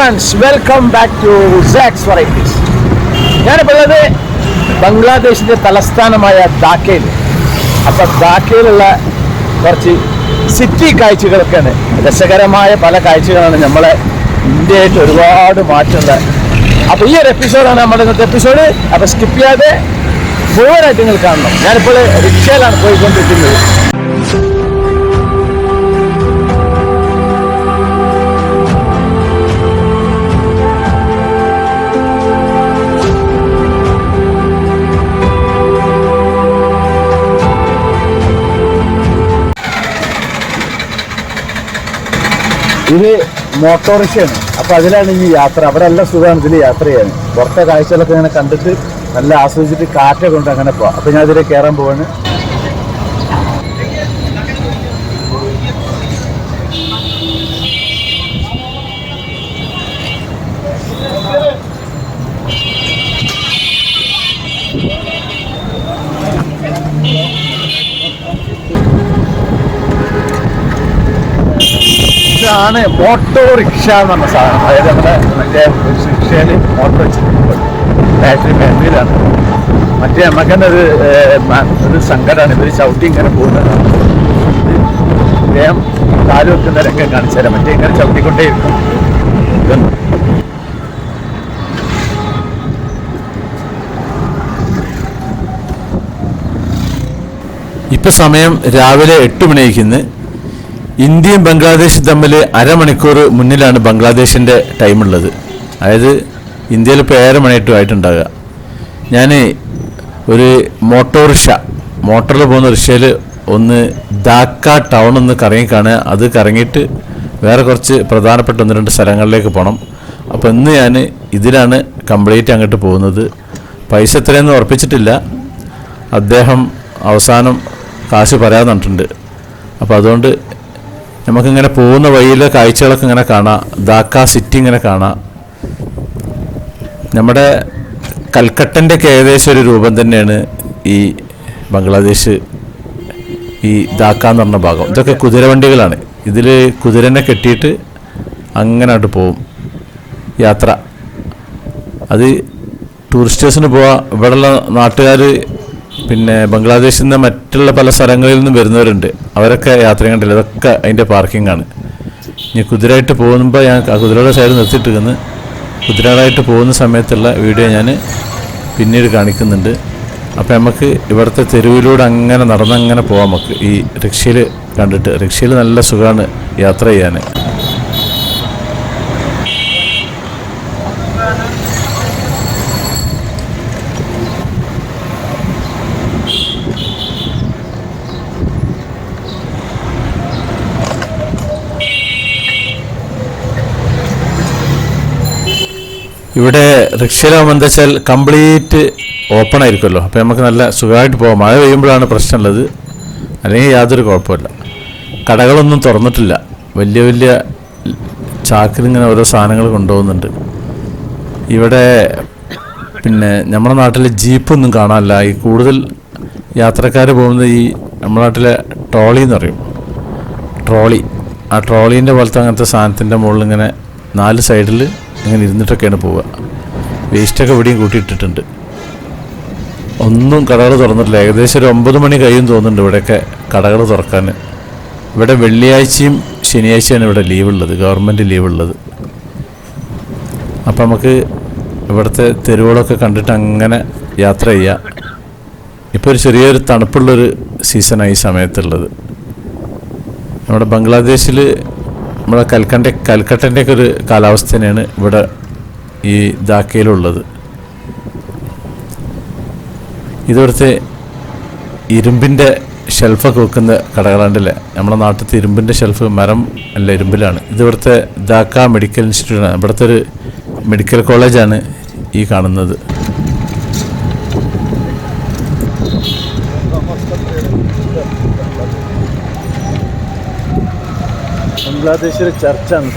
Friends welcome back to sax varieties ഞാനിപ്പോൾ ഉള്ളത് ബംഗ്ലാദേശിന്റെ തലസ്ഥാനമായ ധാക്കയിൽ. അപ്പോൾ ധാക്കയിലുള്ള കുറച്ച് സിറ്റി കാഴ്ചകളൊക്കെയാണ്. രസകരമായ പല കാഴ്ചകളാണ് നമ്മളെ ഇന്ത്യയായിട്ട് ഒരുപാട് മാറ്റുന്നത് അപ്പോൾ ഈ ഒരു എപ്പിസോഡാണ് നമ്മുടെ ഇന്നത്തെ എപ്പിസോഡ് അപ്പോൾ സ്കിപ്പ് ചെയ്യാതെ മുഴുവനായിട്ട് നിങ്ങൾ കാണണം. ഞാനിപ്പോൾ റിക്ഷയിലാണ് പോയിക്കൊണ്ടിരിക്കുന്നത്. ഇത് മോട്ടോറിക്ഷയാണ് അപ്പൊ അതിലാണ് ഈ യാത്ര. അവിടെ എല്ലാം സുഖമാണ് ഇതിൽ യാത്ര ചെയ്യാൻ. പുറത്തെ കാഴ്ചകളൊക്കെ ഇങ്ങനെ കണ്ടിട്ട് നല്ല ആസ്വദിച്ചിട്ട് കാറ്റൊക്കെ കൊണ്ട് അങ്ങനെ പോവാം. അപ്പൊ ഞാൻ ഇതിൽ കയറാൻ പോവാണ്. ഇതാണ് ഓട്ടോറിക്ഷ എന്ന് പറഞ്ഞ സാധനം. അതായത് നമ്മുടെ മറ്റേ റിക്ഷയിൽ മോട്ടോർ ബാറ്ററി ബാറ്ററിയിലാണ് മറ്റേ നമുക്ക് തന്നെ ഒരു ഒരു സങ്കടമാണ് ഇവർ ചവിട്ടി ഇങ്ങനെ പോകുന്നത് വേഗം കാലു വെക്കുന്ന രംഗം കാണിച്ചു തരാം. മറ്റേ ഇങ്ങനെ ചവിട്ടിക്കൊണ്ടേയിരിക്കും. ഇതൊന്നും. ഇപ്പം സമയം രാവിലെ എട്ട് മണിയായിരിക്കുന്നു ഇന്ത്യയും ബംഗ്ലാദേശും തമ്മിൽ അരമണിക്കൂർ മുന്നിലാണ് ബംഗ്ലാദേശിന്റെ ടൈമുള്ളത്. അതായത് ഇന്ത്യയിൽ ഇപ്പോൾ ഏഴര മണിയായിട്ടും ആയിട്ടുണ്ടാകുക ഞാൻ ഒരു മോട്ടോറിക്ഷ മോട്ടറിൽ പോകുന്ന റിക്ഷയിൽ ഒന്ന് ധാക്ക ടൗൺ ഒന്ന് കറങ്ങി കാണുക. അത് കറങ്ങിയിട്ട് വേറെ കുറച്ച് പ്രധാനപ്പെട്ട ഒന്ന് രണ്ട് സ്ഥലങ്ങളിലേക്ക് പോകണം. അപ്പോൾ ഇന്ന് ഞാൻ ഇതിലാണ് കംപ്ലീറ്റ് അങ്ങോട്ട് പോകുന്നത്. പൈസ എത്രയെന്ന് ഉറപ്പിച്ചിട്ടില്ല. അദ്ദേഹം അവസാനം കാശ് പറയാമെന്നിട്ടുണ്ട് അപ്പോൾ അതുകൊണ്ട് നമുക്കിങ്ങനെ പോകുന്ന വഴിയിലെ കാഴ്ചകളൊക്കെ ഇങ്ങനെ കാണാം. ധാക്ക സിറ്റി ഇങ്ങനെ കാണാം. നമ്മുടെ കൽക്കട്ടന്റെ ഏകദേശം ഒരു രൂപം തന്നെയാണ് ഈ ബംഗ്ലാദേശ് ഈ ധാക്ക എന്ന് പറഞ്ഞ ഭാഗം. ഇതൊക്കെ കുതിരവണ്ടികളാണ് ഇതിൽ കുതിരനെ കെട്ടിയിട്ട് അങ്ങനെ അങ്ങോട്ട് പോവും യാത്ര. അത് ടൂറിസ്റ്റേഴ്സിന് പോവാ. ഇവിടെയുള്ള നാട്ടുകാർ പിന്നെ ബംഗ്ലാദേശിൽ നിന്ന് മറ്റുള്ള പല സ്ഥലങ്ങളിൽ നിന്നും വരുന്നവരുണ്ട്. അവരൊക്കെ യാത്ര കണ്ടില്ല. ഇതൊക്കെ അതിന്റെ പാർക്കിംഗ് ആണ് ഇനി കുതിരയായിട്ട് പോകുമ്പോൾ ഞാൻ കുതിരയുടെ സൈഡ് നിർത്തിയിട്ടിരിക്കുന്നു. കുതിരകളായിട്ട് പോകുന്ന സമയത്തുള്ള വീഡിയോ ഞാൻ പിന്നീട് കാണിക്കുന്നുണ്ട്. അപ്പോൾ നമുക്ക് ഇവിടുത്തെ തെരുവിലൂടെ അങ്ങനെ നടന്നങ്ങനെ പോകാം നമുക്ക്. ഈ റിക്ഷയിൽ കണ്ടിട്ട്. റിക്ഷയിൽ നല്ല സുഖമാണ് യാത്ര ചെയ്യാൻ ഇവിടെ റിക്ഷയിലാകുമ്പോൾ എന്താ വെച്ചാൽ കംപ്ലീറ്റ് ഓപ്പൺ ആയിരിക്കുമല്ലോ. അപ്പോൾ നമുക്ക് നല്ല സുഖമായിട്ട് പോകാം മഴ പെയ്യുമ്പോഴാണ് പ്രശ്നമുള്ളത്. അല്ലെങ്കിൽ യാതൊരു കുഴപ്പമില്ല കടകളൊന്നും തുറന്നിട്ടില്ല. വലിയ വലിയ ചാക്കിലിങ്ങനെ ഓരോ സാധനങ്ങൾ കൊണ്ടുപോകുന്നുണ്ട്. ഇവിടെ പിന്നെ നമ്മുടെ നാട്ടിൽ ജീപ്പൊന്നും കാണാനില്ല. ഈ കൂടുതൽ യാത്രക്കാർ പോകുന്നത് ഈ നമ്മുടെ നാട്ടിലെ ട്രോളി എന്ന് പറയും. ട്രോളി. ആ ട്രോളീന്റെ പോലത്തെ അങ്ങനത്തെ സാധനത്തിന്റെ മുകളിൽ ഇങ്ങനെ നാല് സൈഡിൽ ഇങ്ങനെ ഇരുന്നിട്ടൊക്കെയാണ് പോവുക. വേസ്റ്റൊക്കെ ഇവിടെയും കൂട്ടിയിട്ടിട്ടുണ്ട്. ഒന്നും കടകൾ തുറന്നിട്ടില്ല. ഏകദേശം ഒരു ഒമ്പത് മണി കഴിയും തോന്നുന്നുണ്ട് ഇവിടെയൊക്കെ കടകൾ തുറക്കാൻ. ഇവിടെ വെള്ളിയാഴ്ചയും ശനിയാഴ്ചയാണ് ഇവിടെ ലീവുള്ളത്. ഗവൺമെന്റ് ലീവുള്ളത്. അപ്പം നമുക്ക് ഇവിടുത്തെ തെരുവുകളൊക്കെ കണ്ടിട്ട് അങ്ങനെ യാത്ര ചെയ്യാം. ഇപ്പോൾ ഒരു ചെറിയൊരു തണുപ്പുള്ളൊരു സീസണായി ഈ സമയത്തുള്ളത്. നമ്മുടെ ബംഗ്ലാദേശിൽ നമ്മുടെ കൽക്കണ്ട കൽക്കട്ടന്റെയൊക്കെ ഒരു കാലാവസ്ഥ തന്നെയാണ് ഇവിടെ ഈ ധാക്കയിലുള്ളത്. ഇതിവിടുത്തെ ഇരുമ്പിന്റെ ഷെൽഫൊക്കെ വെക്കുന്ന കടകളുണ്ടല്ലേ? നമ്മുടെ നാട്ടിലത്തെ ഇരുമ്പിന്റെ ഷെൽഫ് മരം അല്ല ഇരുമ്പിലാണ്. ഇതിവിടുത്തെ ധാക്ക മെഡിക്കൽ ഇൻസ്റ്റിറ്റ്യൂട്ടാണ്. ഇവിടുത്തെ ഒരു മെഡിക്കൽ കോളേജാണ് ഈ കാണുന്നത്. ബംഗ്ലാദേശിലെ ചർച്ചാണ്.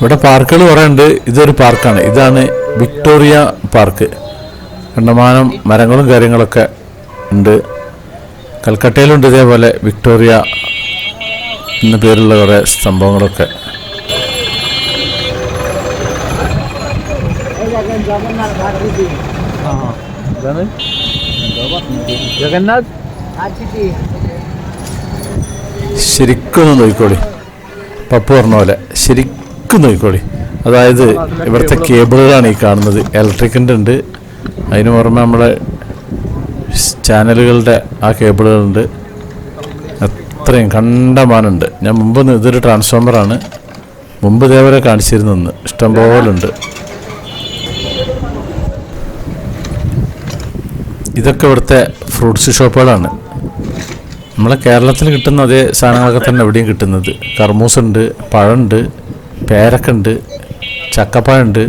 ഇവിടെ പാർക്കുകൾ കുറേ ഉണ്ട്. ഇതൊരു പാർക്കാണ്. ഇതാണ് വിക്ടോറിയ പാർക്ക്. കണ്ടമാനം മരങ്ങളും കാര്യങ്ങളൊക്കെ ഉണ്ട്. കൽക്കട്ടയിലുണ്ട് ഇതേപോലെ വിക്ടോറിയ എന്ന പേരുള്ള കുറേ സംഭവങ്ങളൊക്കെ. ജഗന്നാഥ് ശരിക്കും ഒന്ന് നോക്കിക്കോളി. പപ്പു പറഞ്ഞ പോലെ. ശരിക്കും നോക്കിക്കോളി അതായത് ഇവിടുത്തെ കേബിളുകളാണ് ഈ കാണുന്നത്. ഇലക്ട്രിക്കിന്റെ ഉണ്ട്. അതിന് പുറമെ നമ്മളെ ചാനലുകളുടെ ആ കേബിളുകളുണ്ട്. അത്രയും കണ്ടമാനുണ്ട് ഞാൻ മുമ്പ് ഇതൊരു ട്രാൻസ്ഫോമറാണ് മുമ്പ് ഇതേപോലെ കാണിച്ചിരുന്നു ഇഷ്ടംപോലെ ഉണ്ട് ഇതൊക്കെ ഇവിടുത്തെ ഫ്രൂട്ട്സ് ഷോപ്പുകളാണ് നമ്മളെ കേരളത്തിൽ കിട്ടുന്ന അതേ സാധനങ്ങളൊക്കെ തന്നെ എവിടെയും കിട്ടുന്നത്. കർമൂസ് ഉണ്ട് പഴമുണ്ട്. പേരക്കുണ്ട് ചക്കപ്പഴമുണ്ട്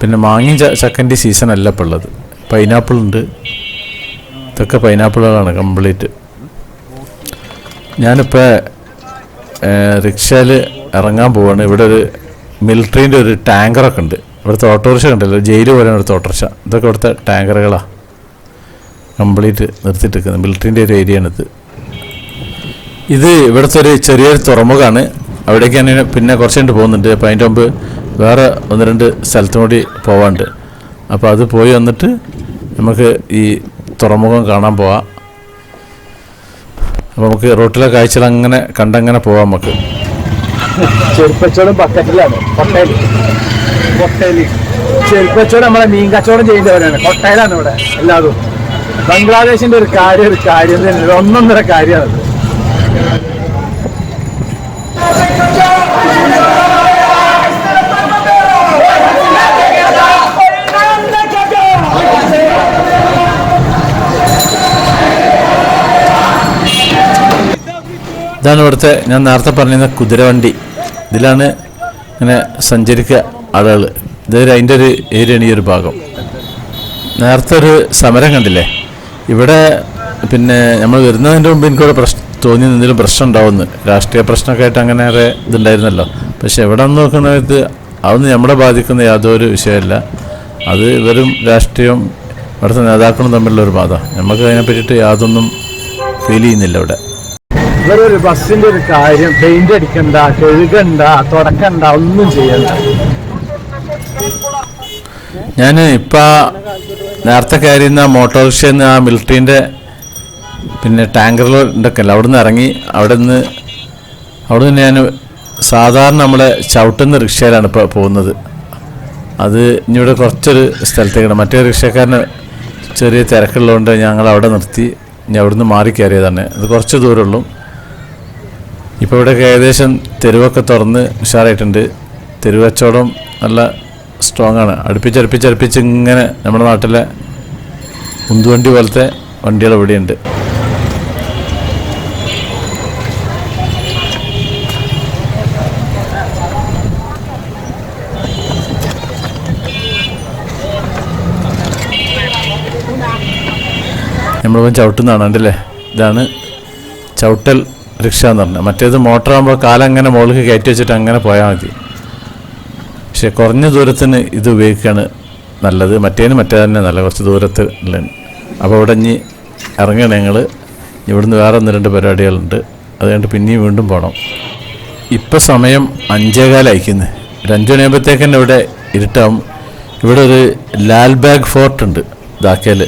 പിന്നെ മാങ്ങയും ചക്കന്റെ സീസൺ അല്ല ഇപ്പോൾ ഉള്ളത്. പൈനാപ്പിൾ ഉണ്ട്. ഇതൊക്കെ പൈനാപ്പിളുകളാണ് കംപ്ലീറ്റ് ഞാനിപ്പോൾ റിക്ഷയിൽ ഇറങ്ങാൻ പോവാണ്. ഇവിടെ ഒരു മിലിറ്ററീന്റെ ഒരു ടാങ്കറൊക്കെ ഉണ്ട്. ഇവിടുത്തെ ഓട്ടോറിക്ഷ ഉണ്ടല്ലോ ജയിൽ പോലെയാണ് ഇവിടുത്തെ ഓട്ടോറിക്ഷ. ഇതൊക്കെ ഇവിടുത്തെ ടാങ്കറുകളാണ് കംപ്ലീറ്റ് നിർത്തിയിട്ടിരിക്കുന്നത്. മിലിറ്ററിന്റെ ഒരു ഏരിയയാണിത് ഇത് ഇവിടുത്തെ ഒരു ചെറിയൊരു തുറമുഖമാണ് അവിടേക്ക് ഞാൻ പിന്നെ കുറച്ച് കണ്ട് പോകുന്നുണ്ട്. അപ്പോൾ അതിന്റെ മുമ്പ് വേറെ ഒന്ന് രണ്ട് സ്ഥലത്തും കൂടി പോവാണ്ട്. അപ്പോൾ അത് പോയി വന്നിട്ട് നമുക്ക് ഈ തുറമുഖം കാണാൻ പോവാം. അപ്പോൾ നമുക്ക് റോട്ടിലെ കാഴ്ചകൾ അങ്ങനെ കണ്ടങ്ങനെ പോവാം നമുക്ക്. ചെരുപ്പച്ചോട് നമ്മളെ മീൻ കച്ചവടം ചെയ്യുന്നവരാണ് കൊട്ടയിലാണ് ഇവിടെ എല്ലാതും. ബംഗ്ലാദേശിന്റെ ഒരു കാര്യം ഒരു കാര്യം തന്നെ. ഒന്നൊന്നര കാര്യമാണ് ഇതാണ് ഇവിടുത്തെ ഞാൻ നേരത്തെ പറഞ്ഞിരുന്ന കുതിരവണ്ടി ഇതിലാണ് ഇങ്ങനെ സഞ്ചരിക്കുക ആളുകൾ ഇത് അതിന്റെ ഒരു ഏരിയയാണ് ഈ ഒരു ഭാഗം. നേരത്തെ ഒരു സമരം കണ്ടില്ലേ? ഇവിടെ പിന്നെ നമ്മൾ വരുന്നതിന്റെ മുമ്പ് എനിക്കിവിടെ പ്രശ്നം തോന്നി എന്തെങ്കിലും പ്രശ്നം ഉണ്ടാവുമെന്ന്. രാഷ്ട്രീയ പ്രശ്നമൊക്കെ ആയിട്ട് അങ്ങനെ ഏറെ ഇതുണ്ടായിരുന്നല്ലോ. പക്ഷെ എവിടെ നിന്ന് നോക്കുന്നത് അതൊന്നും നമ്മളെ ബാധിക്കുന്ന യാതൊരു വിഷയമല്ല. അത് ഇവരും രാഷ്ട്രീയവും ഇവിടുത്തെ നേതാക്കളും തമ്മിലുള്ള ഒരു ബാധ. നമുക്ക് അതിനെ പറ്റിയിട്ട് യാതൊന്നും ഫീൽ ചെയ്യുന്നില്ല ഇവിടെ. ഇവരൊരു ബസ്സിന്റെ ഒരു കാര്യം പെയിന്റ് അടിക്കണ്ട കഴുകണ്ട തുടക്കണ്ട ഒന്നും ചെയ്യണ്ട. ഞാൻ ഇപ്പം നേരത്തെ കയറിയുന്ന മോട്ടോറിക്ഷയിൽ നിന്ന് ആ മിലിറ്ററിന്റെ പിന്നെ ടാങ്കറിലൊക്കെ അല്ല അവിടെ നിന്ന് ഇറങ്ങി അവിടെ നിന്ന് അവിടെ നിന്ന് ഞാൻ സാധാരണ നമ്മളെ ചവിട്ടുന്ന റിക്ഷയിലാണ് ഇപ്പോൾ പോകുന്നത്. അത് ഇനി കുറച്ചൊരു സ്ഥലത്തേക്കാണ്. മറ്റേ റിക്ഷക്കാരന് ചെറിയ തിരക്കുള്ളതുകൊണ്ട് ഞങ്ങൾ അവിടെ നിർത്തി ഇനി അവിടുന്ന് മാറി കയറിയതാണ്. അത് കുറച്ച് ദൂരമുള്ളൂ. ഇപ്പോൾ ഇവിടെ ഏകദേശം തെരുവൊക്കെ തുറന്ന് ഉഷാറായിട്ടുണ്ട്. തെരുവച്ചോടം നല്ല സ്ട്രോങ് ആണ്. അടുപ്പിച്ചടുപ്പിച്ചടുപ്പിച്ച് അടുപ്പിച്ച് അടുപ്പിച്ച് ഇങ്ങനെ നമ്മുടെ നാട്ടിലെ ഉന്തുവണ്ടി പോലത്തെ വണ്ടികൾ ഇവിടെയുണ്ട്. നമ്മളിപ്പം ചവിട്ടുന്നതാണ് അല്ലേ ഇതാണ് ചവിട്ടൽ റിക്ഷ എന്ന് പറഞ്ഞാൽ മറ്റേത് മോട്ടറാകുമ്പോൾ കാലം അങ്ങനെ മുകളിൽ കയറ്റി വെച്ചിട്ട് അങ്ങനെ പോയാൽ മതി. പക്ഷെ കുറഞ്ഞ ദൂരത്തിന് ഇത് ഉപയോഗിക്കുകയാണ് നല്ലത്. മറ്റേന് മറ്റേ തന്നെ നല്ല കുറച്ച് ദൂരത്ത് അപ്പോൾ ഇവിടെ ഇനി ഇറങ്ങണം ഞങ്ങൾ ഇവിടുന്ന് വേറെ ഒന്ന് രണ്ട് പരിപാടികളുണ്ട്. അത് കഴിഞ്ഞിട്ട് പിന്നെയും വീണ്ടും പോകണം. ഇപ്പം സമയം അഞ്ചേകാലയക്കുന്നത് ഒരു അഞ്ചു മണിയാകുമ്പോഴത്തേക്ക് തന്നെ ഇവിടെ ഇരുട്ടാവും. ഇവിടെ ഒരു ലാൽബാഗ് ഫോർട്ട് ഉണ്ട് ധാക്കയിൽ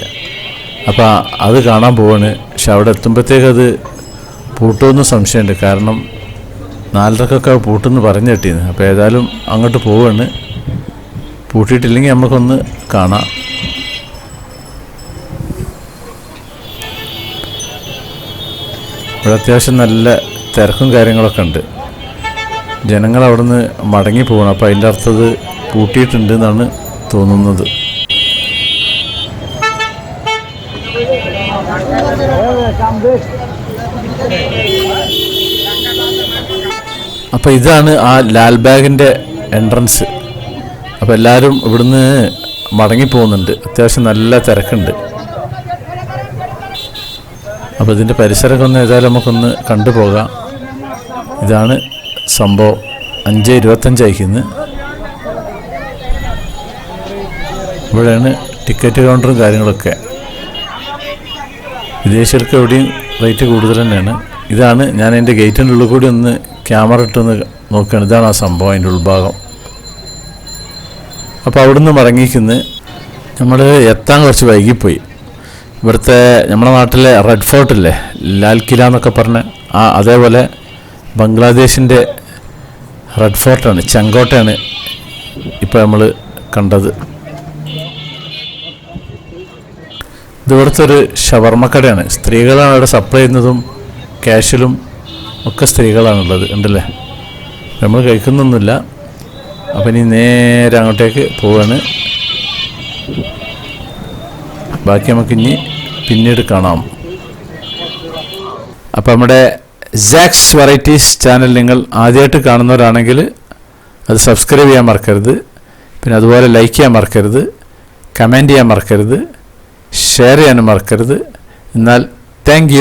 അപ്പോൾ അത് കാണാൻ പോവാണ്. പക്ഷെ അവിടെ എത്തുമ്പോഴത്തേക്ക് അത് പൂട്ടുമെന്ന് സംശയമുണ്ട്. കാരണം നാലരക്കൊക്കെ പൂട്ടെന്ന് പറഞ്ഞു കിട്ടിയത് അപ്പോൾ ഏതായാലും അങ്ങോട്ട് പോവാണ്. പൂട്ടിയിട്ടില്ലെങ്കിൽ നമുക്കൊന്ന് കാണാം. ഇവിടെ അത്യാവശ്യം നല്ല തിരക്കും കാര്യങ്ങളൊക്കെ ഉണ്ട്. ജനങ്ങൾ അവിടുന്ന് മടങ്ങി പോകണം അപ്പോൾ അതിന്റെ അർത്ഥം ഇത് പൂട്ടിയിട്ടുണ്ട് എന്നാണ് തോന്നുന്നത് അപ്പോൾ ഇതാണ് ആ ലാൽ ബാഗിന്റെ എൻട്രൻസ്. അപ്പോൾ എല്ലാവരും ഇവിടുന്ന് മടങ്ങിപ്പോകുന്നുണ്ട്. അത്യാവശ്യം നല്ല തിരക്കുണ്ട്. അപ്പോൾ ഇതിന്റെ പരിസരമൊക്കെ ഒന്ന് ഏതായാലും നമുക്കൊന്ന് കണ്ടുപോകാം. ഇതാണ് സംഭവം. അഞ്ച് ഇരുപത്തഞ്ച് ഇവിടെയാണ് ടിക്കറ്റ് കൗണ്ടറും കാര്യങ്ങളൊക്കെ. വിദേശികൾക്ക് എവിടെയും റേറ്റ് കൂടുതൽ തന്നെയാണ്. ഇതാണ് ഞാൻ എന്റെ ഗേറ്റിന്റെ ഉള്ളിൽ കൂടി ഒന്ന് ക്യാമറ ഇട്ടൊന്ന് നോക്കുകയാണ്. ഇതാണ് ആ സംഭവം അതിന്റെ ഉൾഭാഗം. അപ്പോൾ അവിടുന്ന് മടങ്ങിക്കുന്ന നമ്മൾ എത്താൻ കുറച്ച് വൈകിപ്പോയി. ഇവിടുത്തെ നമ്മുടെ നാട്ടിലെ റെഡ് ഫോർട്ടില്ലേ ലാൽ കില എന്നൊക്കെ പറഞ്ഞ ആ അതേപോലെ ബംഗ്ലാദേശിന്റെ റെഡ് ഫോർട്ടാണ് ചെങ്കോട്ടയാണ് ഇപ്പോൾ നമ്മൾ കണ്ടത്. ഇത് ഇവിടുത്തെ ഒരു ഷവർമ്മക്കടയാണ്. സ്ത്രീകളാണ് അവിടെ സപ്ലൈ ചെയ്യുന്നതും ക്യാഷിലും ഒക്കെ സ്ത്രീകളാണുള്ളത് ഉണ്ടല്ലേ? നമ്മൾ കഴിക്കുന്നൊന്നുമില്ല. അപ്പം ഇനി നേരെ അങ്ങോട്ടേക്ക് പോവാണ്. ബാക്കി നമുക്ക് ഇനി പിന്നീട് കാണാം. അപ്പം നമ്മുടെ സാക്സ് വെറൈറ്റീസ് ചാനൽ നിങ്ങൾ ആദ്യമായിട്ട് കാണുന്നവരാണെങ്കിൽ അത് സബ്സ്ക്രൈബ് ചെയ്യാൻ മറക്കരുത്. പിന്നെ അതുപോലെ ലൈക്ക് ചെയ്യാൻ മറക്കരുത്. കമന്റ് ചെയ്യാൻ മറക്കരുത്. ഷെയർ ചെയ്യാനും മറക്കരുത്. എന്നാൽ താങ്ക്